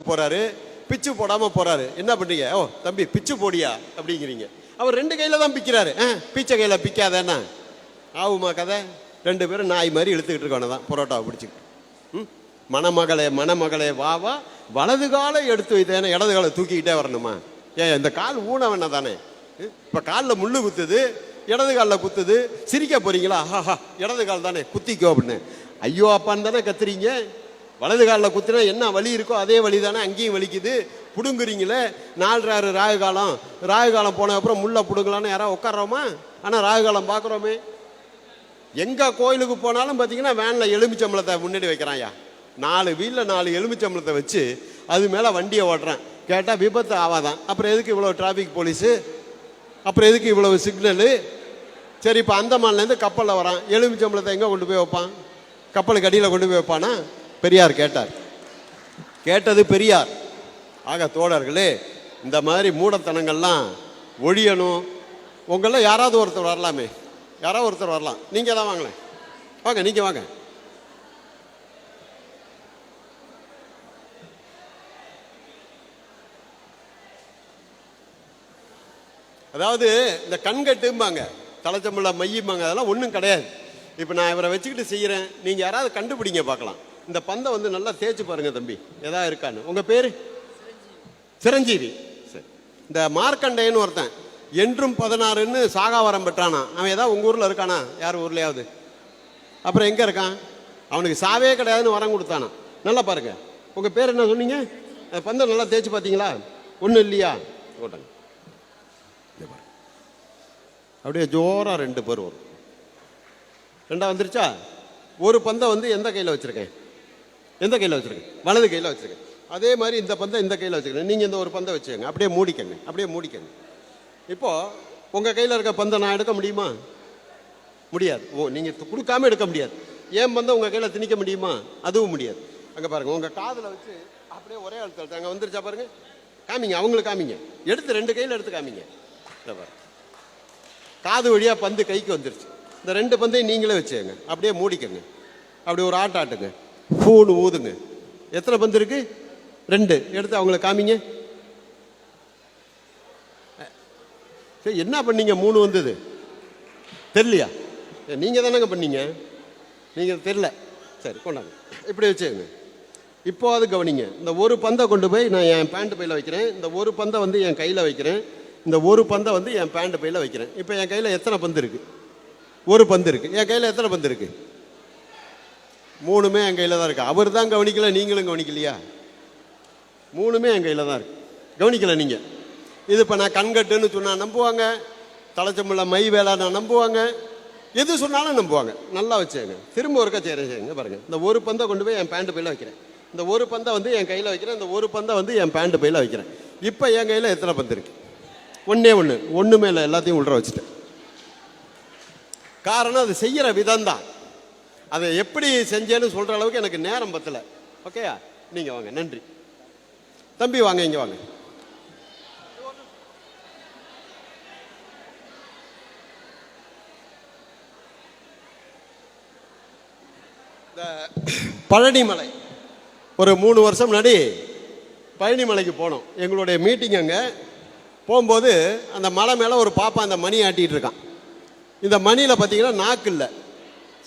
போறாரு பிச்சு போடாம போறாரு. என்ன பண்றீங்க ஓ தம்பி பிச்சு போடியா? அப்படிங்கிறீங்க. அவர் ரெண்டு கையில தான் பிக்கிறாரு. ஆ, பிச்சை கையில பிக்காதேண்ணா ஆகுமா கதை? ரெண்டு பேரும் நாய் மாதிரி இழுத்துக்கிட்டு இருக்கவன தான் பரோட்டாவை பிடிச்சிக்கிட்டு. ம்? மணமகளே மணமகளே வா வா. வலது காலை எடுத்து வைத்தேன் இடது காலை தூக்கிக்கிட்டே வரணுமா? ஏன் இந்த கால் ஊனவன தானே? இப்போ காலில் முள்ளு குத்துது இடது காலில் குத்துது. சிரிக்க போறீங்களா? ஆஹா இடது கால் தானே. குத்திக்கோ அப்படின்னு. ஐயோ அப்பான்னு தானே கத்துறீங்க? வலது காலில் குத்துனா என்ன வலி இருக்கோ அதே வலி தானே அங்கேயும் வலிக்குது. பிடுங்குறீங்களே? நாலு ராகு காலம் ராகு காலம் போன அப்புறம் முல்லை பிடுங்கலான்னு யாராவது உட்காரோமா ஆனால் ராகு காலம் பார்க்குறோமே. எங்கே கோயிலுக்கு போனாலும் பார்த்தீங்கன்னா வேனில் எலுமிச்சம்பளத்தை முன்னாடி வைக்கிறான்யா நாலு வீலில் நாலு எலுமிச்சம்பளத்தை வச்சு அது மேலே வண்டியை ஓட்டுறேன். கேட்டால் விபத்து ஆவாதான். அப்புறம் எதுக்கு இவ்வளோ டிராஃபிக் போலீஸு அப்புறம் எதுக்கு இவ்வளவு சிக்னலு சரி இப்போ அந்தமான்லேருந்து கப்பலில் வரான். எலுமிச்சம்பளத்தை எங்கே கொண்டு போய் வைப்பான்? கப்பலுக்கு அடியில் கொண்டு போய் வைப்பானா? பெரியார் கேட்டார். கேட்டது பெரியார். ஆக தோழர்களே இந்த மாதிரி மூடத்தனங்கள்லாம் ஒழியணும். உங்களில் யாராவது ஒருத்தர் வரலாமே. யாராவது ஒருத்தர் வரலாம். நீங்கள் தான் வாங்களேன். வாங்க நீங்கள் வாங்க. அதாவது இந்த கண்கட்டும்பாங்க. தலைச்சம்பள மையம்பாங்க அதெல்லாம் ஒன்றும் கிடையாது. இப்போ நான் இவரை வச்சுக்கிட்டு செய்கிறேன் நீங்கள் யாராவது கண்டுபிடிங்க பார்க்கலாம். இந்த பந்தை வந்து நல்லா தேய்ச்சி பாருங்க தம்பி. எதா இருக்கான்னு. உங்கள் பேர்? சிரஞ்சீவி. சரி. இந்த மார்க்கண்டையன்னு ஒருத்தன் என்றும் பதினாறுன்னு சாகாவரம் பெற்றானா? அவன் ஏதாவது உங்கள் ஊரில் இருக்கானா? யார் ஊர்லையாவது? அப்புறம் எங்கே இருக்கான்? அவனுக்கு சாவே கிடையாதுன்னு வரம் கொடுத்தானா? நல்லா பாருங்க. உங்கள் பேர் என்ன சொன்னீங்க? அந்த பந்தை நல்லா தேய்ச்சி பார்த்தீங்களா? ஒன்றும் இல்லையா? ஓட்டாங்க. அப்படியே ஜோராக ரெண்டு பேர் வரும். ரெண்டா வந்துருச்சா? ஒரு பந்தை வந்து எந்த கையில் வச்சுருக்கேன்? எந்த கையில் வச்சுருக்கேன் வலது கையில் வச்சுருக்கேன் அதே மாதிரி இந்த பந்தை இந்த கையில் வச்சுருக்கேன் நீங்கள் இந்த ஒரு பந்தை வச்சுக்கோங்க. அப்படியே மூடிக்கங்க. அப்படியே மூடிக்கங்க. இப்போது உங்கள் கையில் இருக்க பந்தை நான் எடுக்க முடியுமா? முடியாது. ஓ நீங்கள் கொடுக்காம எடுக்க முடியாது. ஏன் பந்தை உங்கள் கையில் திணிக்க முடியுமா? அதுவும் முடியாது. அங்கே பாருங்கள் உங்கள் காதில் வச்சு அப்படியே ஒரே அழுத்தம் அங்கே வந்துருச்சா பாருங்கள் காமிங்க அவங்களுக்கு காமிங்க. எடுத்து ரெண்டு கையில் எடுத்து காமிங்க. காது வழியாக பந்து கைக்கு வந்துருச்சு. இந்த ரெண்டு பந்தையும் நீங்களே வச்சுக்கங்க. அப்படியே மூடிக்கங்க. அப்படி ஒரு ஆட்டம் ஆட்டுங்க. ஃபூனு ஊதுங்க. எத்தனை பந்து இருக்கு? ரெண்டு. எடுத்து அவங்கள காமிங்க. சரி என்ன பண்ணீங்க? மூணு வந்தது. தெரியலையா? நீங்கள் தானேங்க பண்ணீங்க? நீங்கள் தெரில சரி கொண்டாங்க இப்படி வச்சுக்கோங்க. இப்போ அது கவனிங்க. இந்த ஒரு பந்தை கொண்டு போய் நான் என் பேண்ட் பையில் வைக்கிறேன். இந்த ஒரு பந்தை வந்து என் கையில் வைக்கிறேன். இந்த ஒரு பந்தை வந்து என் பேண்ட் பையில் வைக்கிறேன். இப்போ என் கையில் எத்தனை பந்து இருக்குது ஒரு பந்து இருக்குது என் கையில் எத்தனை பந்து இருக்குது மூணுமே என் கையில் தான் இருக்குது அவர் தான் கவனிக்கல நீங்களும் கவனிக்கலையா? மூணுமே என் கையில் தான் இருக்குது கவனிக்கலை நீங்கள் இது இப்போ நான் கண்கட்டுன்னு சொன்னால் நம்புவாங்க. தலைச்சம்பள மை வேளாண் நம்புவாங்க. எது சொன்னாலும் நம்புவாங்க. நல்லா வச்சுங்க திரும்ப ஒருக்கா செய்கிறேன் செய்யுங்க பாருங்கள் இந்த ஒரு பந்தை கொண்டு போய் என் பேண்ட் பையில் வைக்கிறேன். இந்த ஒரு பந்தை வந்து என் கையில் வைக்கிறேன். இந்த ஒரு பந்தை வந்து என் பேண்ட் பையில் வைக்கிறேன். இப்போ என் கையில் எத்தனை பந்து இருக்கு? ஒன்றே ஒன்று ஒன்றுமே இல்லை. எல்லாத்தையும் உள்ள வச்சுட்டேன். காரணம் அது செய்கிற விதம் தான் அதை எப்படி செஞ்சேன்னு சொல்கிற அளவுக்கு எனக்கு நேரம் பத்தலை. ஓகேயா நீங்கள் வாங்க நன்றி. தம்பி வாங்க இங்கே வாங்க. இந்த பழனிமலை. ஒரு மூணு வருஷம் முன்னாடி பழனிமலைக்கு போனோம். எங்களுடைய மீட்டிங் அங்கே. போகும்போது அந்த மலை மேலே ஒரு பாப்பா அந்த மணி ஆட்டிகிட்டு இருக்கான். இந்த மணியில் பார்த்தீங்கன்னா நாக்கு இல்லை.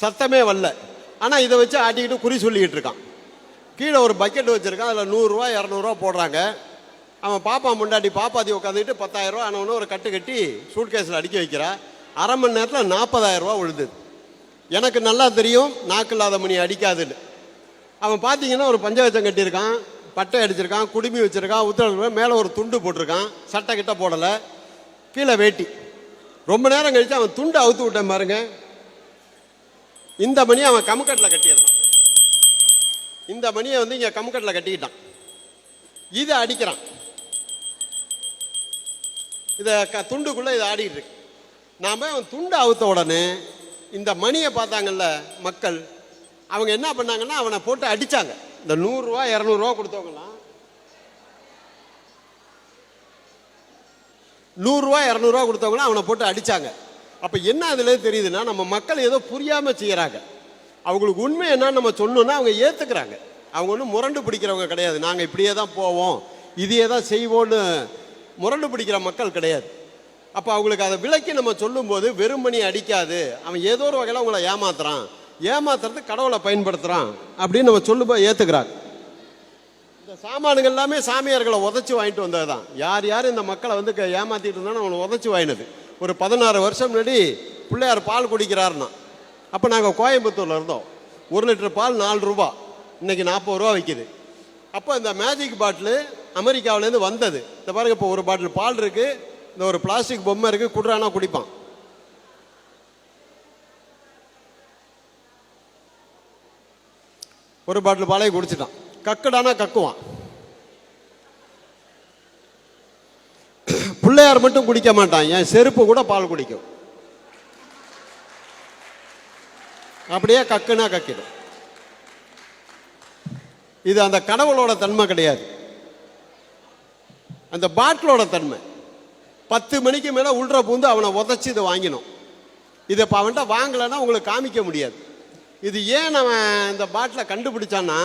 சத்தமே வரல. ஆனால் இதை வச்சு ஆட்டிக்கிட்டு குறி சொல்லிக்கிட்டு இருக்கான். கீழே ஒரு பக்கெட் வச்சுருக்கான். அதில் நூறுரூவா இரநூறுவா போடுறாங்க. அவன் பாப்பா முண்டாட்டி பாப்பாத்தி உட்காந்துக்கிட்டு பத்தாயிரரூவா ஆனவனு ஒரு கட்டு கட்டி சூட்கேஸில் அடுக்கி வைக்கிறா. அரை மணி நேரத்தில் நாற்பதாயிரரூவா விழுந்தது. எனக்கு நல்லா தெரியும் நாக்கு இல்லாத மணி அடிக்காதுன்னு. அவன் பார்த்தீங்கன்னா ஒரு பஞ்சவச்சம் கட்டியிருக்கான். பட்டை அடிச்சிருக்கான் குடுமி வச்சுருக்கான் உத்தரவு மேலே ஒரு துண்டு போட்டிருக்கான். சட்டை கிட்ட போடலை. கீழே வேட்டி. ரொம்ப நேரம் கழித்து அவன் துண்டு அவுத்து விட்டேன் பாருங்க. இந்த மணியை அவன் கமுக்கட்டில் கட்டிடுறான். இந்த மணியை வந்து இங்கே கமுக்கட்டில் கட்டிக்கிட்டான். இதை அடிக்கிறான். இதை க துண்டுக்குள்ளே இதை ஆடிக்கிட்டு இருக்கு. நாம அவன் துண்டு அவுத்த உடனே இந்த மணியை பார்த்தாங்கல்ல மக்கள் அவங்க என்ன பண்ணாங்கன்னா அவனை போட்டு அடிச்சாங்க. இந்த நூறுரூவா இரநூறுவா கொடுத்தவங்களாம் நூறுரூவா இரநூறுவா கொடுத்தவங்களாம் அவனை போட்டு அடிச்சாங்க. அப்போ என்ன அதில் தெரியுதுன்னா நம்ம மக்கள் ஏதோ புரியாமல் செய்கிறாங்க அவங்களுக்கு உண்மை என்னன்னு நம்ம சொன்னோன்னா அவங்க ஏற்றுக்கிறாங்க அவங்க ஒன்றும் முரண்டு பிடிக்கிறவங்க கிடையாது. நாங்கள் இப்படியே தான் போவோம். இதையே தான் செய்வோன்னு முரண்டு பிடிக்கிற மக்கள் கிடையாது. அப்போ அவங்களுக்கு அதை விளக்கி நம்ம சொல்லும்போது வெறுமணி அடிக்காது. அவன் ஏதோ ஒரு வகையில் அவங்கள ஏமாத்துறான். ஏமாத்துறது கடவுளை பயன்படுத்துகிறான் அப்படின்னு நம்ம சொல்லும்போது ஏற்றுக்கிறாங்க இந்த சாமானுங்கள் எல்லாமே சாமியார்களை உதச்சி வாங்கிட்டு வந்தது தான் யார் யார் இந்த மக்களை வந்து க- இருந்தாலும் அவங்களை உதச்சி வாங்கினது. ஒரு பதினாறு வருஷம் முன்னாடி பிள்ளையார் பால் குடிக்கிறாருன்னா அப்போ நாங்கள் கோயம்புத்தூரில் இருந்தோம். ஒரு லிட்டர் பால் நாலு ரூபா. இன்றைக்கி நாற்பது ரூபா விற்கிது அப்போ இந்த மேஜிக் பாட்டிலு அமெரிக்காவிலேருந்து வந்தது. இந்த பாருங்க இப்போ ஒரு பாட்டில் பால் இருக்குது இந்த ஒரு பிளாஸ்டிக் பொம்மை இருக்குது குடுறானா குடிப்பான். ஒரு பாட்டில் பாலையை குடிச்சிட்டான். கக்குடானா கக்குவான். பிள்ளையார் மட்டும் குடிக்க மாட்டான். என் செருப்பு கூட பால் குடிக்கும். அப்படியே கக்குனா கக்கிடும். இது அந்த கடவுளோட தன்மை கிடையாது. அந்த பாட்டிலோட தன்மை. பத்து மணிக்கு மேலே உள்ற பூந்து அவனை உதச்சி இதை வாங்கினோம். இதை இப்போ அவன்கிட்ட வாங்கலைன்னா உங்களுக்கு காமிக்க முடியாது. இது ஏன் அவன் இந்த பாட்டிலை கண்டுபிடிச்சான்னா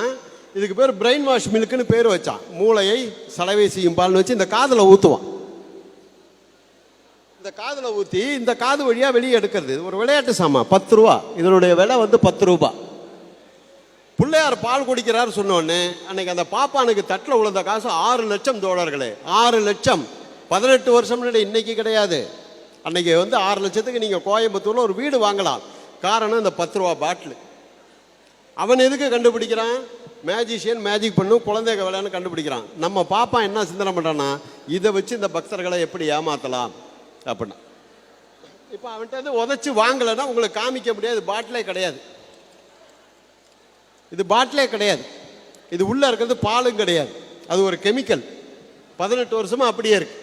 இதுக்கு பேர் பிரெயின் வாஷ் மில்க்குன்னு பேர் வச்சான். மூளையை சலவை செய்யும் பால்னு வச்சு இந்த காதில் ஊற்றுவான் இந்த காதில் ஊற்றி இந்த காது வழியாக வெளியே எடுக்கிறது. இது ஒரு விளையாட்டு சாமான். பத்து ரூபா. இதனுடைய விலை வந்து பத்து ரூபா. பிள்ளையார் பால் குடிக்கிறார் சொன்னோடனே அன்னைக்கு அந்த பாப்பானுக்கு தட்டில் உழுந்த காசு ஆறு லட்சம் தோழர்களே. ஆறு லட்சம். பதினெட்டு வருஷம் இன்னைக்கு கிடையாது. அன்னைக்கு வந்து ஆறு லட்சத்துக்கு நீங்கள் கோயம்புத்தூரில் ஒரு வீடு வாங்கலாம். காரணம் இந்த பத்து ரூபா பாட்டில் அவன் எதுக்கு கண்டுபிடிக்கிறான்? மேஜிஷியன் மேஜிக் பண்ணும் குழந்தைங்க விளையான்னு கண்டுபிடிக்கிறான். நம்ம பாப்பா என்ன சிந்தனை பண்ணுறான்னா இதை வச்சு இந்த பக்தர்களை எப்படி ஏமாத்தலாம்? அப்படின்னா. இப்போ அவன்கிட்ட வந்து உதச்சி வாங்கலைன்னா உங்களுக்கு காமிக்க முடியாது பாட்டிலே கிடையாது. இது பாட்டிலே கிடையாது. இது உள்ளே இருக்கிறது பாலும் கிடையாது. அது ஒரு கெமிக்கல். பதினெட்டு வருஷமாக அப்படியே இருக்கு.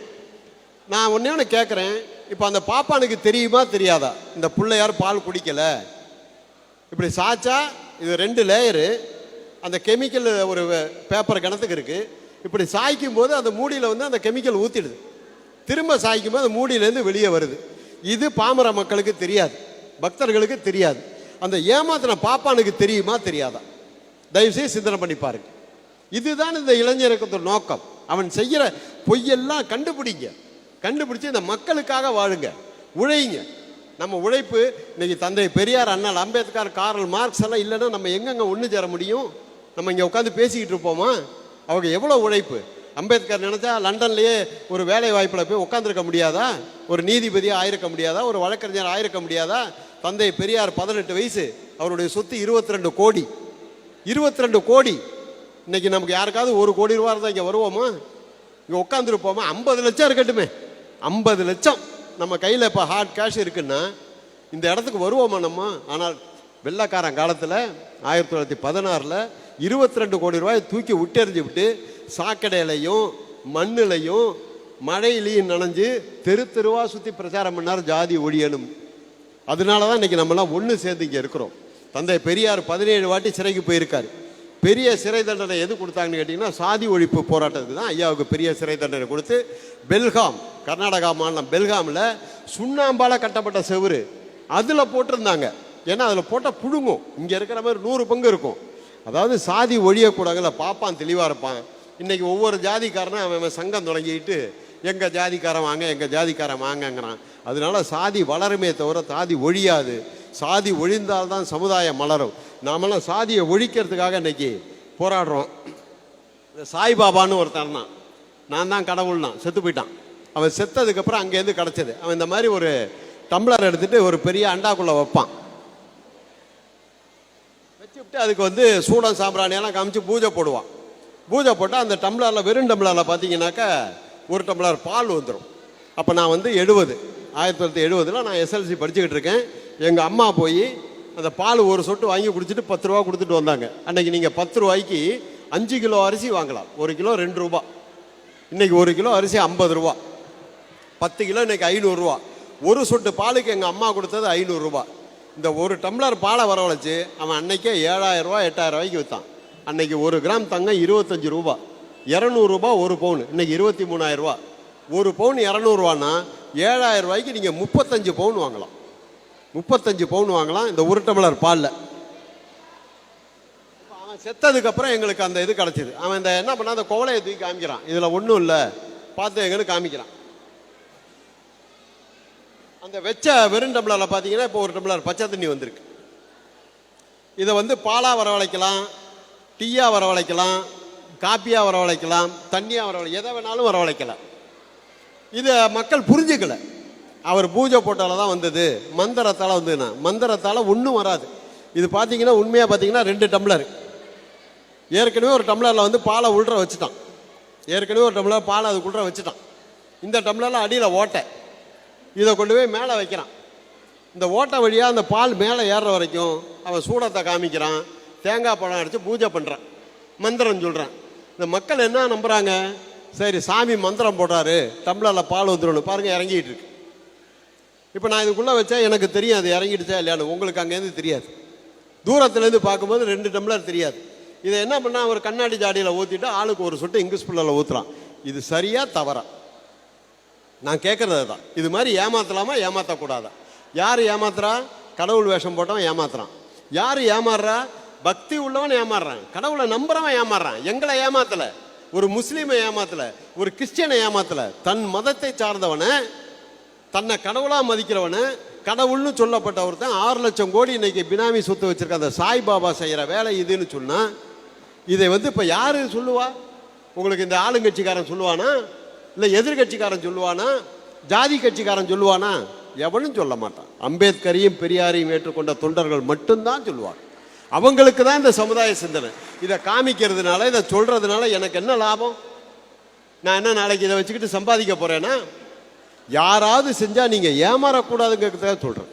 நான் ஒன்றே ஒன்று கேட்குறேன் இப்போ அந்த பாப்பானுக்கு தெரியுமா தெரியாதா? இந்த பிள்ளையார் பால் குடிக்கலை. இப்படி சாச்சா இது ரெண்டு லேயரு. அந்த கெமிக்கல் ஒரு பேப்பர் கணத்துக்கு இருக்குது இப்படி சாய்க்கும் போது அந்த மூடியில் வந்து அந்த கெமிக்கல் ஊற்றிடுது திரும்ப சாய்க்கும் போது மூடியிலேருந்து வெளியே வருது. இது பாமர மக்களுக்கு தெரியாது. பக்தர்களுக்கு தெரியாது. அந்த ஏமாத்தின பாப்பானுக்கு தெரியுமா? தெரியாதா? தயவுசெய்து சிந்தனை பண்ணி பாருங்க. இதுதான் இந்த இளைஞருக்கு நோக்கம். அவன் செய்கிற பொய்யெல்லாம் கண்டுபிடிங்க. கண்டுபிடிச்சு இந்த மக்களுக்காக வாழுங்க. உழைங்க. நம்ம உழைப்பு இன்னைக்கு தந்தை பெரியார் அண்ணல் அம்பேத்கர் காரல் மார்க்ஸ் எல்லாம் இல்லைன்னா நம்ம எங்கெங்க ஒன்று சேர முடியும்? நம்ம இங்கே உட்காந்து பேசிக்கிட்டு இருப்போமா? அவங்க எவ்வளோ உழைப்பு? அம்பேத்கர் நினச்சா லண்டன்லேயே ஒரு வேலை வாய்ப்பில் போய் உட்காந்துருக்க முடியாதா? ஒரு நீதிபதியாக ஆயிருக்க முடியாதா? ஒரு வழக்கறிஞர் ஆயிருக்க முடியாதா? தந்தை பெரியார் பதினெட்டு வயசு அவருடைய சொத்து இருபத்தி ரெண்டு கோடி. இருபத்தி ரெண்டு கோடி. இன்னைக்கு நமக்கு யாருக்காவது ஒரு கோடி ரூபா இருந்தால் இங்கே வருவோமா? இங்கே உட்காந்துருப்போமா ஐம்பது லட்சம் இருக்கட்டுமே. ஐம்பது லட்சம். நம்ம கையில் இப்போ ஹார்ட் கேஷ் இருக்குன்னா இந்த இடத்துக்கு வருவோமா நம்ம? ஆனால் வெள்ளைக்காரன் காலத்தில் ஆயிரத்தி தொள்ளாயிரத்தி பதினாறில் இருபத்தி ரெண்டு கோடி ரூபாய் தூக்கி விட்டெறிஞ்சு விட்டு சாக்கடையிலையும் மண்ணிலையும் மழையிலையும் நனைஞ்சு தெரு தெருவாக சுற்றி பிரச்சாரம் பண்ணார் ஜாதி ஒழியணும் அதனால தான் இன்னைக்கு நம்மலாம் ஒன்று சேர்ந்து இங்கே இருக்கிறோம். தந்தை பெரியார் பதினேழு வாட்டி சிறைக்கு போயிருக்கார். பெரிய சிறை தண்டனை எது கொடுத்தாங்கன்னு கேட்டிங்கன்னா சாதி ஒழிப்பு போராட்டத்துக்கு தான் ஐயாவுக்கு பெரிய சிறை தண்டனை கொடுத்து பெல்காம் கர்நாடகா மாநிலம் பெல்காமில் சுண்ணாம்பால் கட்டப்பட்ட செவுரு. அதில் போட்டிருந்தாங்க. ஏன்னா அதில் போட்டால் புழுங்கும். இங்கே இருக்கிற மாதிரி நூறு பங்கு இருக்கும். அதாவது சாதி ஒழியக்கூடாதுல பாப்பான் தெளிவாக இருப்பான். இன்றைக்கி ஒவ்வொரு ஜாதிக்காரனும் அவன் சங்கம் தொடங்கிட்டு எங்கள் ஜாதிக்காரன் வாங்க எங்கள் ஜாதிக்காரன் வாங்கங்கிறான். அதனால சாதி வளருமே தவிர சாதி ஒழியாது. சாதி ஒழிந்தால் தான் சமுதாயம் மலரும். நாமெல்லாம் சாதியை ஒழிக்கிறதுக்காக இன்னைக்கு போராடுறோம். சாய்பாபான்னு ஒருத்தர் தான். நான் தான் கடவுள் தான் செத்து போயிட்டான். அவன் செத்ததுக்கப்புறம் அங்கேருந்து கிடச்சது. அவன் இந்த மாதிரி ஒரு டம்ளர் எடுத்துகிட்டு ஒரு பெரிய அண்டாக்குள்ளே வைப்பான். வச்சுவிட்டு அதுக்கு வந்து சூடம் சாம்பிராணியெல்லாம் காமிச்சு பூஜை போடுவான். பூஜை போட்டால் அந்த டம்ளரில் வெறும் டம்ளரில் பார்த்தீங்கன்னாக்கா ஒரு டம்ளர் பால் வந்துடும் அப்போ நான் வந்து எழுபது ஆயிரத்தி தொள்ளாயிரத்தி எழுபதில் நான் எஸ்எல்சி படிச்சுக்கிட்டு இருக்கேன். எங்கள் அம்மா போய் அந்த பால் ஒரு சொட்டு வாங்கி குடிச்சிட்டு பத்து ரூபா கொடுத்துட்டு வந்தாங்க. அன்றைக்கி நீங்கள் பத்து ரூபாய்க்கு அஞ்சு கிலோ அரிசி வாங்கலாம். ஒரு கிலோ ரெண்டு ரூபா. இன்றைக்கி ஒரு கிலோ அரிசி ஐம்பது ரூபா. பத்து கிலோ இன்றைக்கி ஐநூறுரூவா ஒரு சொட்டு பாலுக்கு எங்கள் அம்மா கொடுத்தது ஐநூறுரூவா இந்த ஒரு டம்ளர் பாலை வரவழைச்சு அவன் அன்னைக்கே ஏழாயிரம் ரூபா எட்டாயிரம் ரூபாய்க்கு விற்றான் அன்னைக்கு ஒரு கிராம் தங்கம் இருபத்தஞ்சு ரூபா. இரநூறுபா ஒரு பவுன். இன்னைக்கு இருபத்தி மூணாயிரரூபா ஒரு பவுன் இரநூறுவான்னா ஏழாயிரம் ரூபாய்க்கு நீங்கள் முப்பத்தஞ்சு பவுன் வாங்கலாம். முப்பத்தஞ்சு பவுன் வாங்கலாம் இந்த ஒரு டம்ளர் பாலில். அவன் செத்ததுக்கப்புறம் எங்களுக்கு அந்த இது கிடச்சிது. அவன் இந்த என்ன பண்ணா அந்த கோவலையை தூக்கி காமிக்கிறான். இதில் ஒன்றும் இல்லை. பார்த்து எங்கன்னு காமிக்கிறான். அந்த வெச்ச வெறும் டம்ளரில் பார்த்தீங்கன்னா இப்போ ஒரு டம்ளர் பச்சை தண்ணி வந்திருக்கு. இதை வந்து பாலாக வரவழைக்கலாம். டீயாக வரவழைக்கலாம் காப்பியாக வரவழைக்கலாம் தண்ணியாக வரவழை எதை வேணாலும் வரவழைக்கலாம். இதை மக்கள் புரிஞ்சுக்கல. அவர் பூஜை போட்டால தான் வந்தது மந்திரத்தால் வந்ததுன்னா மந்திரத்தால் ஒன்றும் வராது. இது பார்த்தீங்கன்னா உண்மையாக பார்த்தீங்கன்னா ரெண்டு டம்ளர். ஏற்கனவே ஒரு டம்ளரில் வந்து பாலை உள்ற வச்சுட்டான். ஏற்கனவே ஒரு டம்ளர் பாலை அதுக்குள்ள வச்சுட்டான். இந்த டம்ளரில் அடியில் ஓட்டை. இதை கொண்டு போய் மேலே வைக்கிறான். இந்த ஓட்டை வழியாக அந்த பால் மேலே ஏறுற வரைக்கும் அவன் சூடத்தை காமிக்கிறான். தேங்காய் பழம் அடித்து பூஜை பண்ணுறேன் மந்திரம் சொல்கிறேன் இந்த மக்கள் என்ன நம்புகிறாங்க சரி சாமி மந்திரம் போடுறாரு டம்ளரில் பால் வந்துடணும் பாருங்கள் இறங்கிட்டு இருக்கு. இப்போ நான் இதுக்குள்ளே வச்சா எனக்கு தெரியும் அது இறங்கிடுச்சா இல்லையான்னு. உங்களுக்கு அங்கேருந்து தெரியாது. தூரத்துலேருந்து பார்க்கும்போது ரெண்டு டம்ளர் தெரியாது. இதை என்ன பண்ணால் ஒரு கண்ணாடி ஜாடியில் ஊற்றிட்டு ஆளுக்கு ஒரு சொட்டு இங்கிலீஷ் பிள்ளையில் ஊற்றுறான் இது சரியாக தவறா? நான் கேட்குறது தான் இது மாதிரி ஏமாற்றலாமா ஏமாற்றக்கூடாதா யார் ஏமாத்துறா? கடவுள் வேஷம் போட்டவன் ஏமாத்துறான். யார் ஏமாறுறா? பக்தி உள்ளவன் ஏமாறுறான். கடவுளை நம்புறவன் ஏமாறுறான். எங்களை ஏமாத்தல. ஒரு முஸ்லீமை ஏமாத்தல. ஒரு கிறிஸ்டியனை ஏமாத்தல. தன் மதத்தை சார்ந்தவனை தன்னை கடவுளா மதிக்கிறவனை கடவுள்னு சொல்லப்பட்ட ஒருத்தன் ஆறு லட்சம் கோடி இன்னைக்கு பினாமி சொத்து வச்சிருக்க அந்த சாய்பாபா செய்கிற வேலை இதுன்னு சொன்னா இதை வந்து இப்போ யாரு சொல்லுவா? உங்களுக்கு இந்த ஆளுங்கட்சிக்காரன் சொல்லுவானா? இல்லை எதிர்கட்சிக்காரன் சொல்லுவானா? ஜாதி கட்சிக்காரன் சொல்லுவானா? எவனும் சொல்ல மாட்டான். அம்பேத்கரையும் பெரியாரையும் ஏற்றுக்கொண்ட தொண்டர்கள் மட்டும்தான் சொல்லுவாங்க. அவங்களுக்கு தான் இந்த சமுதாய சிந்தனை. இதை காமிக்கிறதுனால இதை சொல்றதுனால எனக்கு என்ன லாபம்? நான் என்ன நாளைக்கு இதை வச்சுக்கிட்டு சம்பாதிக்க போறேன்னா யாராவது செஞ்சா நீங்க ஏமாறக்கூடாதுங்கிறதுக்காக சொல்றேன்.